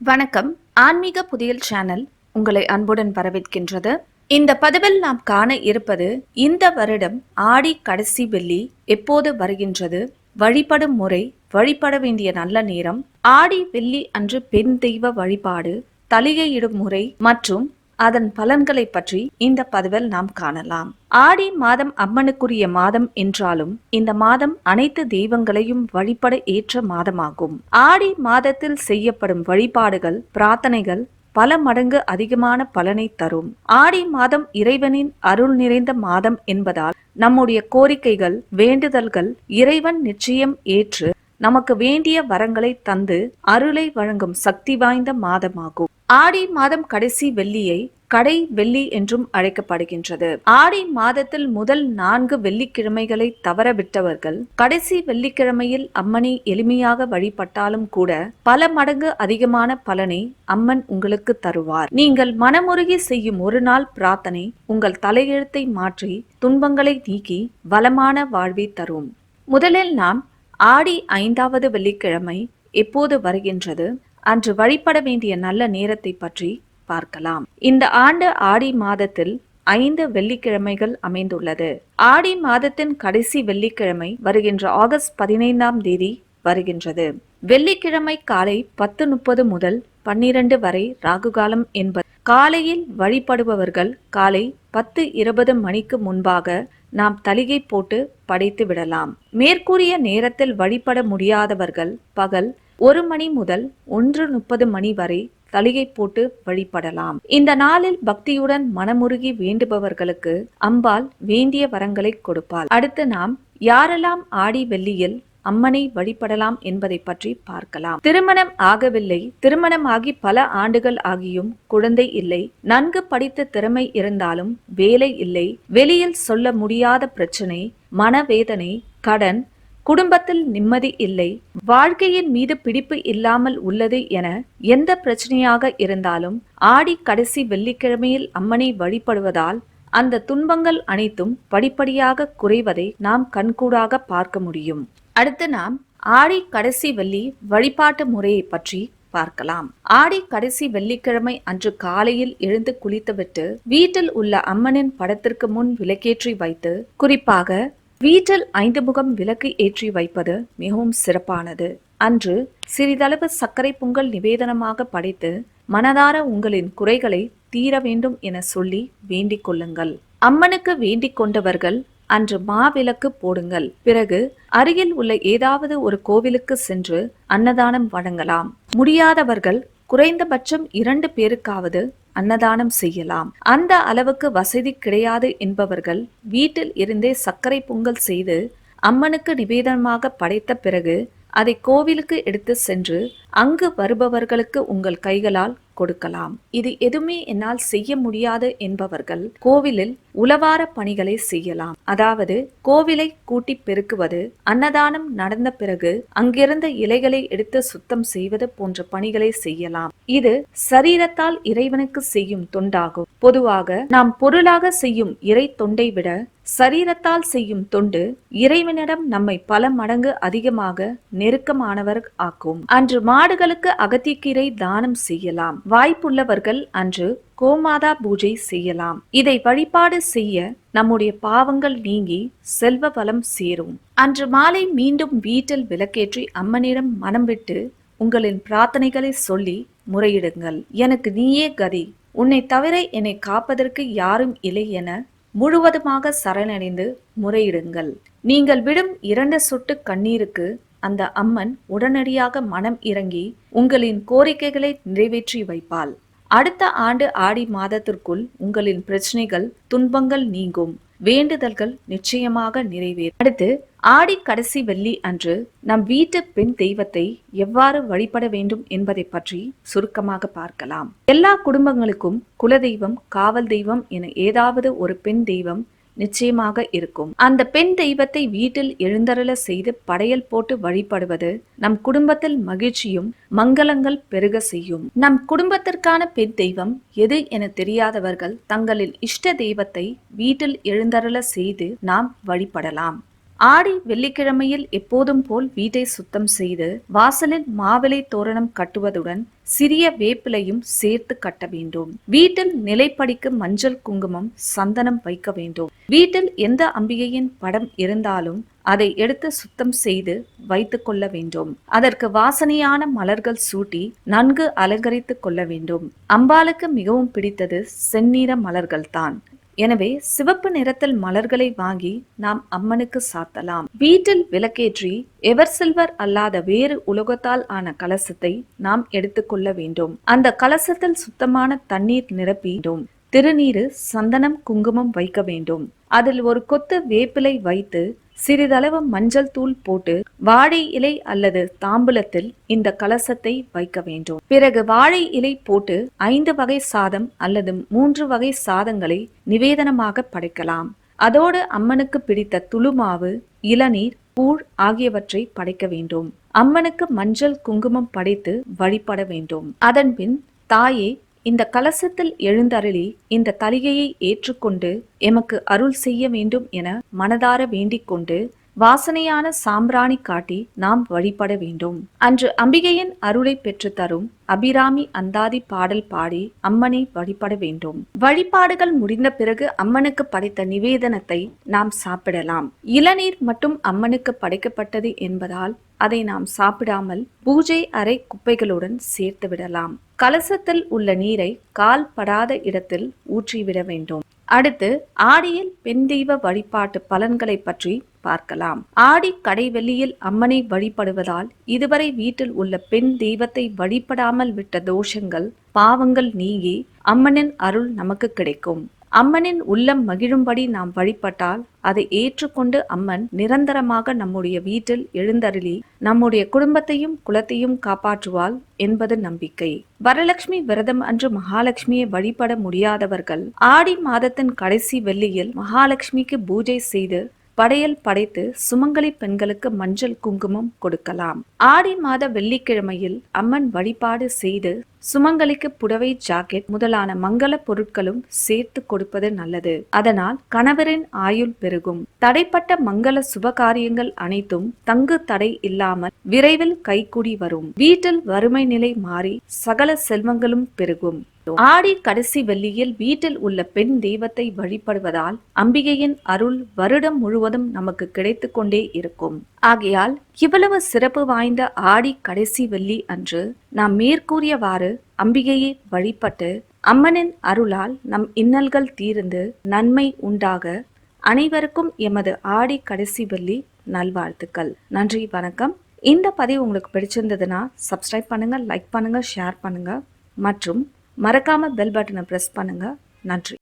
வணக்கம். ஆன்மீக புதியல் சேனல் உங்களை அன்புடன் வரவேற்கின்றது. இந்த பதிவில் நாம் காண இருப்பது இந்த வருடம் ஆடி கடைசி வெள்ளி எப்போது வருகின்றது? வழிபடும் முறை வழிபட வேண்டிய நல்ல நேரம் ஆடி வெள்ளி அன்று பெண் தெய்வ வழிபாடு தலையையிடும் முறை மற்றும் அதன் பலன்களை பற்றி இந்த பதிவில் நாம் காணலாம். ஆடி மாதம் அம்மனுக்குரிய மாதம் என்றாலும் இந்த மாதம் அனைத்து தெய்வங்களையும் வழிபட ஏற்ற மாதமாகும். ஆடி மாதத்தில் செய்யப்படும் வழிபாடுகள் பிரார்த்தனைகள் பல மடங்கு அதிகமான பலனை தரும். ஆடி மாதம் இறைவனின் அருள் நிறைந்த மாதம் என்பதால் நம்முடைய கோரிக்கைகள் வேண்டுதல்கள் இறைவன் நிச்சயம் ஏற்று நமக்கு வேண்டிய வரங்களை தந்து அருளை வழங்கும் சக்தி வாய்ந்த மாதமாகும். ஆடி மாதம் கடைசி வெள்ளியை கடை வெள்ளி என்றும் அழைக்கப்படுகின்றது. ஆடி மாதத்தில் முதல் நான்கு வெள்ளிக்கிழமைகளை தவறவிட்டவர்கள் கடைசி வெள்ளிக்கிழமையில் அம்மனை எளிமையாக வழிபட்டாலும் கூட பல மடங்கு அதிகமான பலனை அம்மன் உங்களுக்கு தருவார். நீங்கள் மனமுருகி செய்யும் ஒரு நாள் பிரார்த்தனை உங்கள் தலையெழுத்தை மாற்றி துன்பங்களை நீக்கி வளமான வாழ்வை தரும். முதலில் நாம் ஆடி ஐந்தாவது வெள்ளிக்கிழமை எப்போது வருகின்றது? அன்று வழிபட வேண்டிய நல்ல நேரத்தை பற்றி பார்க்கலாம். இந்த ஆண்டு ஆடி மாதத்தில் ஐந்து வெள்ளிக்கிழமைகள் அமைந்துள்ளது. ஆடி மாதத்தின் கடைசி வெள்ளிக்கிழமை வருகின்ற ஆகஸ்ட் பதினைந்தாம் தேதி வருகின்றது. வெள்ளிக்கிழமை காலை பத்து முப்பது முதல் பன்னிரண்டு வரை ராகுகாலம் என்பது காலையில் வழிபடுபவர்கள் காலை பத்து இருபது மணிக்கு முன்பாக நாம் தலிகை போட்டு படைத்து விடலாம். மேற்கூறிய நேரத்தில் வழிபட முடியாதவர்கள் பகல் ஒரு மணி முதல் ஒன்று முப்பது மணி வரை தலிகை போட்டு வழிபடலாம். இந்த நாளில் பக்தியுடன் மனமுருகி வேண்டுபவர்களுக்கு அம்பாள் வேண்டிய வரங்களை கொடுப்பாள். அடுத்து நாம் யாரெல்லாம் ஆடி வெள்ளியில் அம்மனை வழிபடலாம் என்பதை பற்றி பார்க்கலாம். திருமணம் ஆகவில்லை. திருமணம் ஆகி பல ஆண்டுகள் ஆகியும் குழந்தை இல்லை. நன்கு படித்த திறமை இருந்தாலும் வேலை இல்லை. வெளியில் சொல்ல முடியாத பிரச்சனை மனவேதனை கடன் குடும்பத்தில் நிம்மதி இல்லை வாழ்க்கையின் மீது பிடிப்பு இல்லாமல் உள்ளது என எந்த பிரச்சனையாக இருந்தாலும் ஆடி கடைசி வெள்ளிக்கிழமையில் அம்மனை வழிபடுவதால் அந்த துன்பங்கள் அனைத்தும் படிப்படியாக குறைவதை நாம் கண்கூடாக பார்க்க முடியும். அடுத்து நாம் ஆடி கடைசி வெள்ளி வழிபாட்டு முறையை பற்றி பார்க்கலாம். ஆடி கடைசி வெள்ளிக்கிழமை அன்று காலையில் எழுந்து குளித்துவிட்டு வீட்டில் உள்ள அம்மனின் படத்திற்கு முன் விளக்கேற்றி வைத்து குறிப்பாக வீட்டில் ஐந்து முகம் விளக்கு ஏற்றி வைப்பது மிகவும் சிறப்பானது. அன்று சிறிதளவு சர்க்கரை பொங்கல் நிவேதனமாக படைத்து மனதார உங்களின் குறைகளை தீர வேண்டும் என சொல்லி வேண்டிக் கொள்ளுங்கள். அம்மனுக்கு வேண்டிக் கொண்டவர்கள் அன்று மாவிளக்கு போடுங்கள். பிறகு அருகில் உள்ள ஏதாவது ஒரு கோவிலுக்கு சென்று அன்னதானம் வழங்கலாம். முடியாதவர்கள் குறைந்தபட்சம் இரண்டு பேருக்காவது அன்னதானம் செய்யலாம். அந்த அளவுக்கு வசதி கிடையாது என்பவர்கள் வீட்டில் இருந்தே சர்க்கரை பொங்கல் செய்து அம்மனுக்கு நிவேதனமாக படைத்த பிறகு அதை கோவிலுக்கு எடுத்து சென்று அங்கு வருபவர்களுக்கு உங்கள் கைகளால் கொடுக்கலாம். இது எதுவுமே என்னால் செய்ய முடியாது என்பவர்கள் கோவிலில் உளவார பணிகளை செய்யலாம். அதாவது கோவிலை கூட்டி பெருக்குவது அன்னதானம் நடந்த பிறகு அங்கிருந்த இலைகளை எடுத்து சுத்தம் செய்வது போன்ற பணிகளை செய்யலாம். இது சரீரத்தால் இறைவனுக்கு செய்யும் தொண்டாகும். பொதுவாக நாம் பொருளாக செய்யும் இறை தொண்டை விட சரீரத்தால் செய்யும் தொண்டு இறைவனிடம் நம்மை பல மடங்கு அதிகமாக நெருக்கமானவர் ஆக்கும். அன்று மாடுகளுக்கு அகத்திக்கீரை தானம் செய்யலாம். வாய்ப்புள்ளவர்கள் அன்று கோமாதா பூஜை செய்யலாம். இதை வழிபாடு செய்ய நம்முடைய பாவங்கள் நீங்கி செல்வ வளம் சேரும். அன்று மாலை மீண்டும் வீட்டில் விளக்கேற்றி அம்மனிடம் மனம் விட்டு உங்களின் பிரார்த்தனைகளை சொல்லி முறையிடுங்கள். எனக்கு நீயே கதி. உன்னை தவிர என்னை காப்பதற்கு யாரும் இல்லை என முழுவதுமாக சரணடைந்து முறையிடுங்கள். நீங்கள் விடும் இரண்டு சொட்டு கண்ணீருக்கு அந்த அம்மன் உடனடியாக மனம் இறங்கி உங்களின் கோரிக்கைகளை நிறைவேற்றி வைப்பாள். அடுத்த ஆண்டு ஆடி மாதத்திற்குள் உங்களின் பிரச்சனைகள் துன்பங்கள் நீங்கும். வேண்டுதல்கள் நிச்சயமாக நிறைவேறும். அடுத்து ஆடி கடைசி வெள்ளி அன்று நம் வீட்டு பெண் தெய்வத்தை எவ்வாறு வழிபட வேண்டும் என்பதை பற்றி சுருக்கமாக பார்க்கலாம். எல்லா குடும்பங்களுக்கும் குலதெய்வம் காவல் தெய்வம் என ஏதாவது ஒரு பெண் தெய்வம் நிச்சயமாக இருக்கும். அந்த பெண் தெய்வத்தை வீட்டில் எழுந்தருள செய்து படையல் போட்டு வழிபடுவது நம் குடும்பத்தில் மகிழ்ச்சியும் மங்களங்கள் பெருக செய்யும். நம் குடும்பத்திற்கான பெண் தெய்வம் எது என தெரியாதவர்கள் தங்களின் இஷ்ட தெய்வத்தை வீட்டில் எழுந்தருள செய்து நாம் வழிபடலாம். ஆடி வெள்ளிக்கிழமையில் எப்போதும் போல் வீட்டை சுத்தம் செய்து வாசலில் மாவிலை தோரணம் கட்டுவதுடன் சிறிய வேப்பிலையும் சேர்த்து கட்ட வேண்டும். வீட்டில் நிலைப்படிக்கு மஞ்சள் குங்குமம் சந்தனம் வைக்க வேண்டும். வீட்டில் எந்த அம்பிகையின் படம் இருந்தாலும் அதை எடுத்து சுத்தம் செய்து வைத்துக் கொள்ள வேண்டும். அதற்கு வாசனையான மலர்கள் சூட்டி நன்கு அலங்கரித்துக் கொள்ள வேண்டும். அம்பாளுக்கு மிகவும் பிடித்தது செந்நிற மலர்கள்தான். எனவே சிவப்பு நிறத்தில் மலர்களை வாங்கி நாம் அம்மனுக்கு சாத்தலாம். வீட்டில் விளக்கேற்றி எவர் சில்வர் அல்லாத வேறு உலோகத்தால் ஆன கலசத்தை நாம் எடுத்துக்கொள்ள வேண்டும். அந்த கலசத்தில் சுத்தமான தண்ணீர் நிரப்பிடும் திருநீரு சந்தனம் குங்குமம் வைக்க வேண்டும். அதில் ஒரு கொத்து வேப்பிலை வைத்து சிறிதளவு மஞ்சள் தூள் போட்டு வாழை இலை அல்லது தாம்பூலத்தில் இந்த கலசத்தை வைக்க வேண்டும். பிறகு வாழை இலை போட்டு ஐந்து வகை சாதம் அல்லது மூன்று வகை சாதங்களை நிவேதனமாக படைக்கலாம். அதோடு அம்மனுக்கு பிடித்த துளுமாவு இளநீர் கூழ் ஆகியவற்றை படைக்க வேண்டும். அம்மனுக்கு மஞ்சள் குங்குமம் படைத்து வழிபட வேண்டும். அதன்பின் தாயே இந்த கலசத்தில் எழுந்தருளி இந்த தலிகையை ஏற்றுக்கொண்டு எமக்கு அருள் செய்ய வேண்டும் என மனதார வேண்டிக் கொண்டு வாசனையான சாம்பிராணி காட்டி நாம் வழிபட வேண்டும். அன்று அம்பிகையின் அருளை பெற்று தரும் அபிராமி அந்தாதி பாடல் பாடி அம்மனை வழிபட வேண்டும். வழிபாடுகள் முடிந்த பிறகு அம்மனுக்கு படைத்த நிவேதனத்தை நாம் சாப்பிடலாம். இளநீர் மட்டும் அம்மனுக்கு படைக்கப்பட்டது என்பதால் அதை நாம் சாப்பிடாமல் பூஜை அறை குப்பைகளுடன் சேர்த்து விடலாம். கலசத்தில் உள்ள நீரை கால் படாத இடத்தில் ஊற்றிவிட வேண்டும். அடுத்து ஆடியில் பெண் தெய்வ வழிபாட்டு பலன்களை பற்றி பார்க்கலாம். ஆடி கடைவெளியில் அம்மனை வழிபடுவதால் இதுவரை வீட்டில் உள்ள பெண் தெய்வத்தை வழிபடாமல் விட்ட தோஷங்கள் பாவங்கள் நீங்கி அம்மனின் அருள் நமக்கு கிடைக்கும். அம்மனின் உள்ளம் மகிழும்படி நாம் வழிபட்டால் அதை ஏற்றுக்கொண்டு அம்மன் நிரந்தரமாக நம்முடைய வீட்டில் எழுந்தருளி நம்முடைய குடும்பத்தையும் குலத்தையும் காப்பாற்றுவாள் என்பது நம்பிக்கை. வரலட்சுமி விரதம் அன்று மகாலட்சுமியை வழிபட முடியாதவர்கள் ஆடி மாதத்தின் கடைசி வெள்ளியில் மகாலட்சுமிக்கு பூஜை செய்து படையல் படைத்து சுமங்கலி பெண்களுக்கு மஞ்சள் குங்குமம் கொடுக்கலாம். ஆடி மாத வெள்ளிக்கிழமையில் அம்மன் வழிபாடு செய்து சுமங்கலிக்கு புடவை ஜாக்கெட் முதலான மங்கள பொருட்களும் சேர்த்து கொடுப்பது நல்லது. அதனால் கணவரின் ஆயுள் பெருகும். தடைப்பட்ட மங்கள சுபகாரியங்கள் அனைத்தும் தங்கு தடை இல்லாமல் விரைவில் கைகூடி வரும். வீட்டில் வறுமை நிலை மாறி சகல செல்வங்களும் பெருகும். ஆடி கடைசி வெள்ளியில் வீட்டில் உள்ள பெண் தெய்வத்தை வழிபடுவதால் அம்பிகையின் அருள் வருடம் முழுவதும் நமக்கு கிடைத்து கொண்டே இருக்கும். ஆகையால் இவ்வளவு சிறப்பு வாய்ந்த ஆடி கடைசி வெள்ளி அன்று நாம் மேற்கூறியவாறு அம்பிகையை வழிபட்டு அம்மனின் அருளால் நம் இன்னல்கள் தீர்ந்து நன்மை உண்டாக அனைவருக்கும் எமது ஆடி கடைசி வெள்ளி நல்வாழ்த்துக்கள். நன்றி வணக்கம். இந்த பதிவு உங்களுக்கு பிடிச்சிருந்ததுன்னா சப்ஸ்கிரைப் பண்ணுங்க லைக் பண்ணுங்க ஷேர் பண்ணுங்க மற்றும் மறக்காம பெல் பட்டனை பிரஸ் பண்ணுங்க. நன்றி.